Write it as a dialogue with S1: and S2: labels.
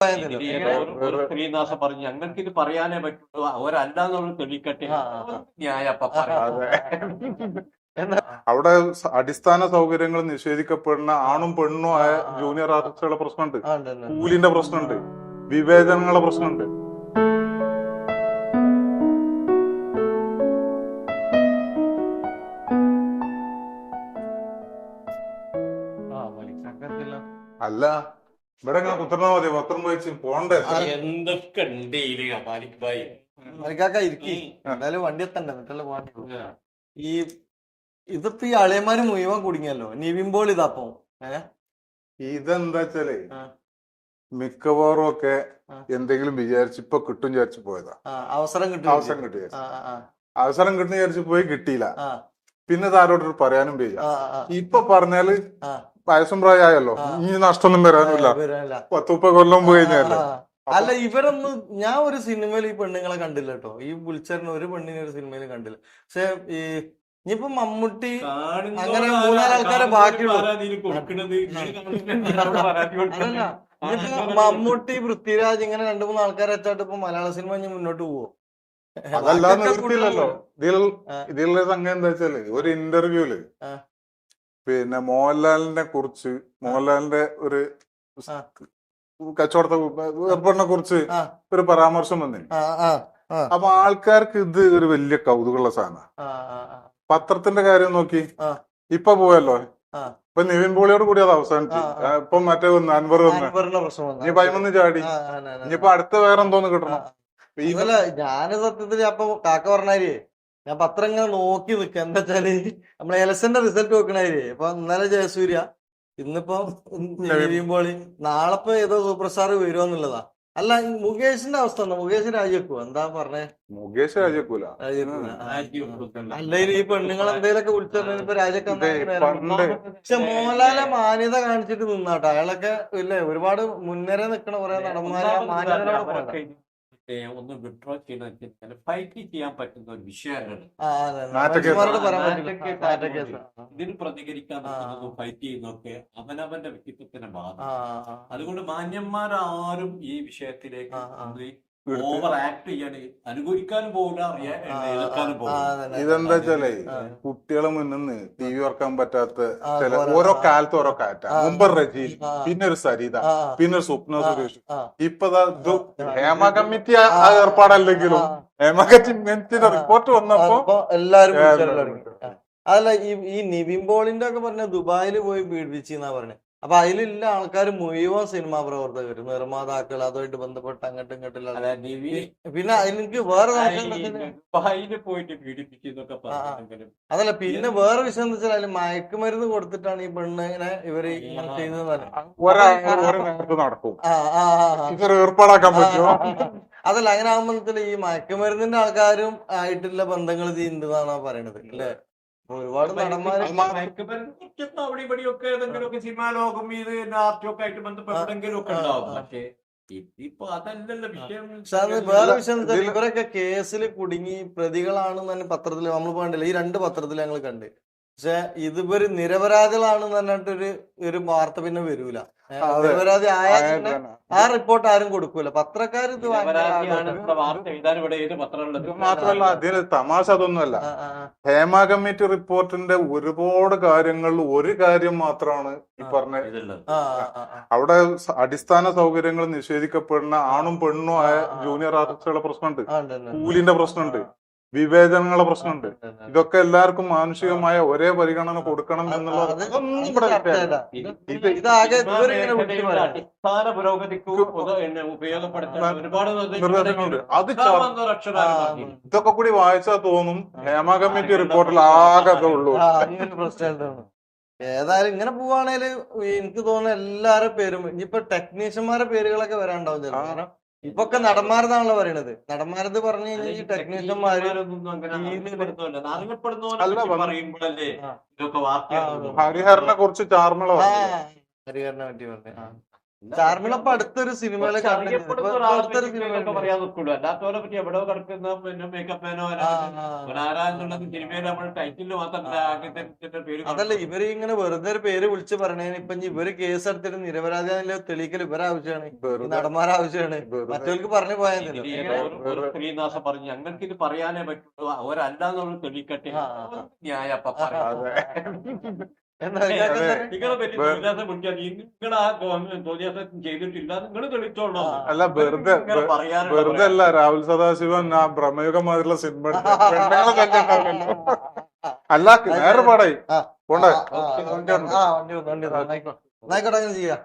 S1: ഒരു ശ്രീനിവാസ പറഞ്ഞു ഞങ്ങൾക്ക് ഇത് പറയാനേ പറ്റുള്ളൂ അവരല്ലാന്നുള്ള
S2: ആ.
S1: ന്യായ
S3: അവിടെ അടിസ്ഥാന സൗകര്യങ്ങൾ നിഷേധിക്കപ്പെടുന്ന ആണും പെണ്ണും ആയ. ജൂനിയർ ആർട്ടിസ്റ്റുകളുടെ പ്രശ്നമുണ്ട്. കൂലിന്റെ പ്രശ്നമുണ്ട് വിവേചനങ്ങളുടെ പ്രശ്നമുണ്ട്. അല്ല ഇവിടെ ഇങ്ങനെ കുത്തർന്നാ മതി പത്രം വായിച്ച് പോണ്ടേ?
S1: എന്തൊക്കെ ഉണ്ട് ഇതിൽ? മാലിക് ഭായി
S2: മണിക്കാക്ക ഇരിക്കി. എന്തായാലും വണ്ടി എത്തണ്ട? എന്നിട്ടല്ലേ പോകാൻ ഈ ഇതിപ്പോ ഈ അളിയന്മാര് മുഴുവൻ കുടുങ്ങിയല്ലോ? നിവിമ്പോൾ ഇതാപ്പോ ഏഹ്
S3: ഇതെന്താ വെച്ചാലേ മിക്കവാറും ഒക്കെ എന്തെങ്കിലും വിചാരിച്ച് ഇപ്പൊ കിട്ടും വിചാരിച്ച് പോയതാ.
S2: അവസരം കിട്ടും
S3: അവസരം
S2: കിട്ടി
S3: അവസരം കിട്ടുന്ന വിചാരിച്ച് പോയി കിട്ടിയില്ല. പിന്നെ താരോട്ട് പറയാനും
S2: ആ
S3: ഇപ്പൊ
S2: പറഞ്ഞാൽ
S3: വയസ്സും പ്രായമായല്ലോ. ഇനി നഷ്ടമൊന്നും വരാനില്ല. പത്തുപ്പ കൊല്ലം പോയി കഴിഞ്ഞാൽ
S2: ആ, ആ. അല്ല ഇവരൊന്നും ഞാൻ ഒരു സിനിമയിൽ ഈ പെണ്ണുങ്ങളെ കണ്ടില്ല കേട്ടോ. ഈ വിളിച്ചറിന് ഒരു പെണ്ണിനെ ഒരു സിനിമയിൽ കണ്ടില്ല. പക്ഷെ ഈ ഇനിയിപ്പോ മമ്മൂട്ടി അങ്ങനെ മൂന്നാൽ ആൾക്കാരെ ബാക്കിയുള്ളൂ. അതല്ല ഇനിയിപ്പോ മമ്മൂട്ടി പൃഥ്വിരാജ് ഇങ്ങനെ രണ്ടു മൂന്ന് ആൾക്കാരെ വെച്ചാട്ട് ഇപ്പൊ മലയാള സിനിമ ഇനി മുന്നോട്ട് പോവോ?
S3: അതല്ല നിവൃത്തിയില്ലല്ലോ ഇതിൽ. ഇതിലുള്ള സംഗതി എന്താ വെച്ചാൽ ഒരു
S2: ഇന്റർവ്യൂൽ.
S3: പിന്നെ മോഹൻലാലിനെ കുറിച്ച് മോഹൻലാലിന്റെ ഒരു. കച്ചവടത്തെ ഏർപ്പെടിനെ കുറിച്ച് ഒരു പരാമർശം
S2: വന്നില്ല
S3: അപ്പൊ ആൾക്കാർക്ക് ഇത് ഒരു വലിയ കൗതുകമുള്ള സാധനം
S2: ആ ആ ആ.
S3: പത്രത്തിന്റെ കാര്യം നോക്കി. ഇപ്പൊ പോയല്ലോ. ഇപ്പൊ നിവിൻ പോളിയോട് കൂടി അത് അവസാനിച്ചു. ഇപ്പൊ മറ്റേ വന്ന് അൻവർ വന്ന്. ഇനി പൈമന്ന് ചാടി. ഇനിയിപ്പോ അടുത്ത വേറെ എന്തോന്ന് കിട്ടണം.
S2: ഞാൻ സത്യത്തിൽ അപ്പൊ കാക്ക പറഞ്ഞാലേ ഞാൻ പത്രം ഇങ്ങനെ നോക്കി. നിൽക്കുക എന്താ വെച്ചാൽ നമ്മളെ എലക്ഷന്റെ റിസൾട്ട് നോക്കണായില്ലേ ഇപ്പൊ ഇന്നലെ ജയസൂര്യ ഇന്നിപ്പോ കഴിയുമ്പോൾ നാളെ ഇപ്പൊ ഏതോ സൂപ്പർ സ്റ്റാർ വരുമെന്നുള്ളതാ അല്ല ഈ മുകേഷിന്റെ അവസ്ഥ എന്താ? മുകേഷ് രാജിവെക്കുവോ? എന്താ പറഞ്ഞേ?
S3: മുകേഷ്
S2: രാജിവെക്കൂല. ആ. അല്ലെങ്കിൽ ഈ പെണ്ണുങ്ങൾ എന്തെങ്കിലുമൊക്കെ വിളിച്ചു ഇപ്പൊ രാജൊക്കെ പക്ഷെ മോഹൻലാലെ മാന്യത കാണിച്ചിട്ട് നിന്നാട്ടോ. അയാളൊക്കെ ഇല്ലേ ഒരുപാട് മുന്നേറെ നിക്കണ കുറെ നടന്മാരെ മാന്യതയോടെ.
S1: ഒന്ന് വിഡ്രോ ചെയ്യുന്ന ഫൈറ്റ് ചെയ്യാൻ പറ്റുന്ന ഒരു വിഷയമാണ്. ഇതിന് പ്രതികരിക്കാൻ ഫൈറ്റ് ചെയ്യുന്നൊക്കെ അവനവന്റെ വ്യക്തിത്വത്തിന്റെ
S2: ആ.
S1: അതുകൊണ്ട് മാന്യന്മാരാരും ഈ വിഷയത്തിലേക്ക്. ഓവർ ആക്ട് അനുകൂലിക്കാനും പോകില്ല പോകില്ല.
S3: ഇതെന്താ വെച്ചാലേ കുട്ടികളെ മുന്നിന്ന് ടി വി ഓർക്കാൻ പറ്റാത്ത ചില ഓരോ. കാലത്ത് ഓരോ കാറ്റ. മുമ്പ് റജി പിന്നെ ഒരു സരിത പിന്നെ ഒരു സ്വപ്ന സുരേഷ്.
S2: ഇപ്പൊ
S3: ഇപ്പതാ ഇത് ഹേമ കമ്മിറ്റി ആ. ഏർപ്പാടല്ലെങ്കിലും ഹേമ കമ്മിറ്റിയുടെ റിപ്പോർട്ട് വന്നപ്പോ
S2: എല്ലാരും. അതല്ല ഈ ഈ നിവിൻ പോളിന്റെ ഒക്കെ പറഞ്ഞ ദുബായിൽ പോയി പീഡിപ്പിച്ചെന്നാ പറഞ്ഞത് അപ്പൊ അതിലുള്ള ആൾക്കാർ മുഴുവൻ സിനിമാ പ്രവർത്തകർ നിർമ്മാതാക്കൾ അതുമായിട്ട് ബന്ധപ്പെട്ട് അങ്ങോട്ടും ഇങ്ങോട്ടുള്ള. പിന്നെ എനിക്ക് വേറെ അതല്ല പിന്നെ വേറെ വിഷയം എന്താ വെച്ചാൽ അതിൽ മയക്കുമരുന്ന് കൊടുത്തിട്ടാണ് ഈ പെണ്ണിനെ ഇവർ ഇങ്ങനെ
S3: ചെയ്യുന്നത്
S2: അതല്ല അങ്ങനെ ആകുമ്പോഴത്തേന് ഈ മയക്കുമരുന്നിന്റെ ആൾക്കാരും ആയിട്ടുള്ള ബന്ധങ്ങൾ ചെയ്യുന്നതാണോ പറയണത് അല്ലേ? ഒരുപാട് നടന്മാര്
S1: മയക്കുമരുന്ന് കുറിച്ചൊക്കെ അവിടെ ഇവിടെയൊക്കെ ഏതെങ്കിലുമൊക്കെ സിനിമാ ലോകം ഇത് ആർട്ടിയൊക്കെ ആയിട്ട് ബന്ധപ്പെട്ട് എവിടെങ്കിലും ഒക്കെ
S2: ആ,
S1: ഉണ്ടാവും പക്ഷേ അതല്ലല്ലോ വിഷയം.
S2: പക്ഷെ വേറെ വിഷയം ഇവരൊക്കെ കേസിൽ കുടുങ്ങി പ്രതികളാണെന്ന് തന്നെ പത്രത്തിൽ നമ്മൾ കണ്ടില്ല? ഈ രണ്ട് പത്രത്തിൽ ഞങ്ങൾ കണ്ട്. പക്ഷെ ഇതിപ്പോ നിരപരാധികളാണെന്ന് പറഞ്ഞിട്ടൊരു ഒരു വാർത്ത പിന്നെ വരൂല. നിരപരാധി
S3: ആയ
S2: ആ റിപ്പോർട്ട് ആരും കൊടുക്കൂല. പത്രക്കാർ ഇത്
S3: മാത്രമല്ല അതിന് തമാശ അതൊന്നുമല്ല. ഹേമ കമ്മിറ്റി റിപ്പോർട്ടിന്റെ ഒരുപാട് കാര്യങ്ങളിൽ ഒരു കാര്യം മാത്രമാണ് ഈ പറഞ്ഞ. അവിടെ അടിസ്ഥാന സൗകര്യങ്ങൾ നിഷേധിക്കപ്പെടുന്ന ആണും പെണ്ണും ആയ. ജൂനിയർ ആർട്ടിസ്റ്റുകളുടെ പ്രശ്നമുണ്ട്. കൂലിന്റെ പ്രശ്നമുണ്ട്. വിവേചനങ്ങളുടെ പ്രശ്നമുണ്ട്. ഇതൊക്കെ എല്ലാവർക്കും മാനുഷികമായ ഒരേ പരിഗണന കൊടുക്കണം എന്നുള്ളത്
S2: അത്
S1: അടിസ്ഥാന പുരോഗതിക്ക്
S3: ഇതൊക്കെ കൂടി വായിച്ചാൽ തോന്നും. ഹേമ കമ്മിറ്റി റിപ്പോർട്ടിൽ ആകെ ഉള്ളൂ.
S2: ഏതായാലും ഇങ്ങനെ പോവാണേൽ എനിക്ക് തോന്നുന്ന എല്ലാരുടെ പേരും ഇനിയിപ്പോ ടെക്നീഷ്യന്മാരുടെ പേരുകളൊക്കെ വരാണ്ടാവും. കാരണം ഇപ്പൊ ഒക്കെ നടന്മാരെന്നാണല്ലോ പറയണത്. നടന്മാരത് പറഞ്ഞു കഴിഞ്ഞാൽ ഈ ടെക്നീഷ്യന്മാര്
S3: ഹരിഹരനെ കുറിച്ച് ചാർമള
S2: ആ ഹരിഹരനെ പറ്റി പറഞ്ഞു. അടുത്തൊരു
S1: അല്ലാത്തവരെ പറ്റി കിടക്കുന്ന പിന്നെ സിനിമയിൽ നമ്മൾ ടൈറ്റിൽ
S2: അതല്ല ഇവർ ഇങ്ങനെ വെറുതെ ഒരു പേര് വിളിച്ച് പറഞ്ഞതിന് ഇപ്പൊ ഇവർ കേസ് എടുത്തിട്ട് നിരപരാധിയാണല്ലോ തെളിയിക്കൽ ഇവരെ ആവശ്യമാണ് നടന്മാരെ ആവശ്യമാണ് മറ്റവർക്ക് പറഞ്ഞു പോയാൽ
S1: സ്ത്രീനാശം പറഞ്ഞു. ഞങ്ങൾക്ക് ഇത് പറയാനേ പറ്റുള്ളൂ. അവരല്ലാന്നുള്ളത് തെളിയിക്കട്ടെ. ന്യായ
S3: അല്ല വെറുതെ വെറുതെ അല്ല രാഹുൽ സദാശിവൻ ആ സിനിമ എടുത്ത് പെണ്ണുങ്ങളെ തല്ലിണ്ടാവില്ലല്ലോ. അല്ല നേരെ പാടായി. പോണ്ടേ?
S2: ആ, ആ, ആ, ആ, വണ്ടി വന്നു, വണ്ടി വന്നു. എന്നായിക്കോട്ടെ അങ്ങനെ ചെയ്യാം.